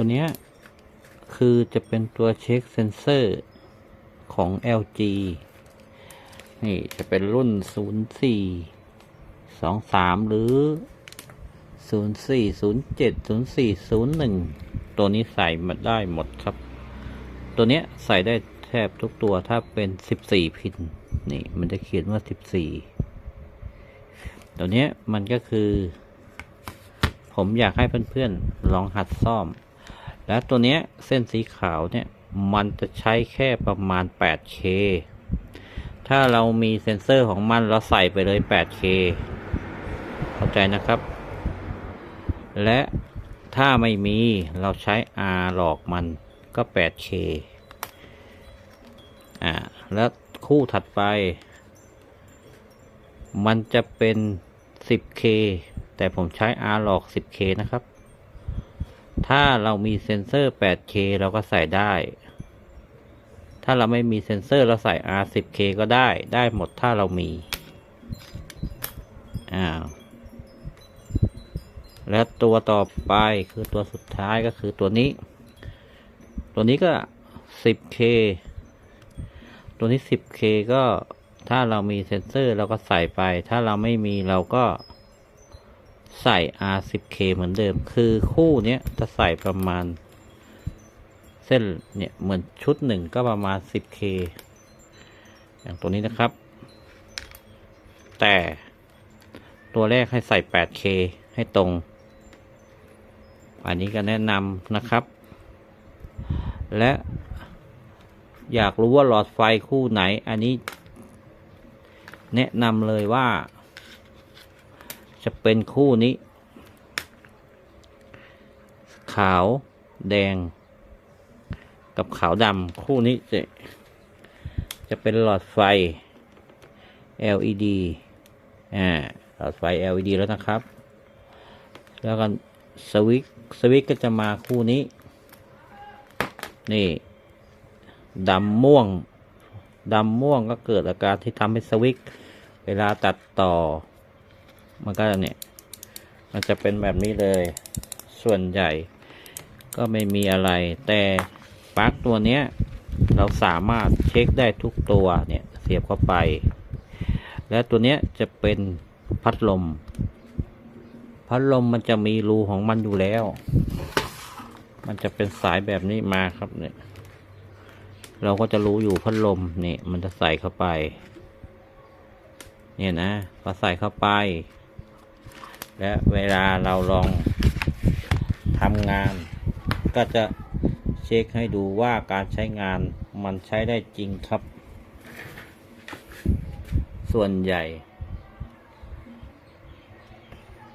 ตัวเนี้ย คือจะเป็นตัวเช็คเซนเซอร์ของ LG นี่จะเป็นรุ่น 04 23 หรือ 04 07 04 01 ตัวนี้ใส่มาได้หมดครับ ตัวเนี้ยใส่ได้แทบทุกตัวถ้าเป็น 14 พิน นี่ มันจะเขียนว่า 14 ตัวเนี้ยมันก็คือ ผมอยากให้เพื่อนๆ ลองหัดซ่อม และตัวเนี้ยเส้นสีขาวเนี่ยมันจะใช้แค่ประมาณ 8K ถ้าเรามีเซ็นเซอร์ของมันเราใส่ไปเลย 8K เข้าใจนะครับ และถ้าไม่มีเราใช้ R หลอกมันก็ 8K อ่า แล้วคู่ถัดไป มันจะเป็น 10K แต่ผมใช้ R หลอก 10K นะครับ ถ้าเรามีเซ็นเซอร์ 8K เราก็ใส่ได้ ถ้าเราไม่มีเซ็นเซอร์เราใส่ R 10K ก็ได้ ได้หมดถ้าเรามี อ้าว และตัวต่อไปคือตัวสุดท้ายก็คือตัวนี้ ตัวนี้ก็ 10K ตัวนี้ 10K ก็ถ้าเรามีเซ็นเซอร์เราก็ใส่ไป ถ้าเราไม่มีเราก็ ใส่ R10K เหมือนเดิม คือคู่เนี้ยจะใส่ประมาณ เส้นเนี่ยเหมือนชุดหนึ่งก็ประมาณ 10K อย่างตัวนี้นะครับ แต่ตัวแรกให้ใส่ 8K ให้ตรง อันนี้ก็แนะนำนะครับ และอยากรู้ว่าหลอดไฟคู่ไหน อันนี้ แนะนำเลยว่า จะเป็นคู่นี้ ขาวแดง กับขาวดำคู่นี้จะจะเป็นหลอดไฟ LED อ่าหลอดไฟ LED แล้วนะครับ แล้วก็สวิตช์สวิตช์ก็จะมาคู่นี้ นี่ดำม่วงดำม่วงก็เกิดอาการที่ทำให้สวิตช์เวลาตัดต่อ มันก็เนี่ยมันจะเป็นแบบนี้เลย ส่วนใหญ่ก็ไม่มีอะไร แต่ปลั๊กตัวเนี้ย เราสามารถเช็คได้ทุกตัวเนี่ยเสียบเข้าไป และตัวเนี้ยจะเป็นพัดลม พัดลมมันจะมีรูของมันอยู่แล้ว มันจะเป็นสายแบบนี้มาครับเนี่ย เราก็จะรู้อยู่พัดลมเนี่ยมันจะใส่เข้าไป เนี่ยนะพอใส่เข้าไป และเวลาเราลองทำงาน ก็จะเช็คให้ดูว่าการใช้งานมันใช้ได้จริงครับ ส่วนใหญ่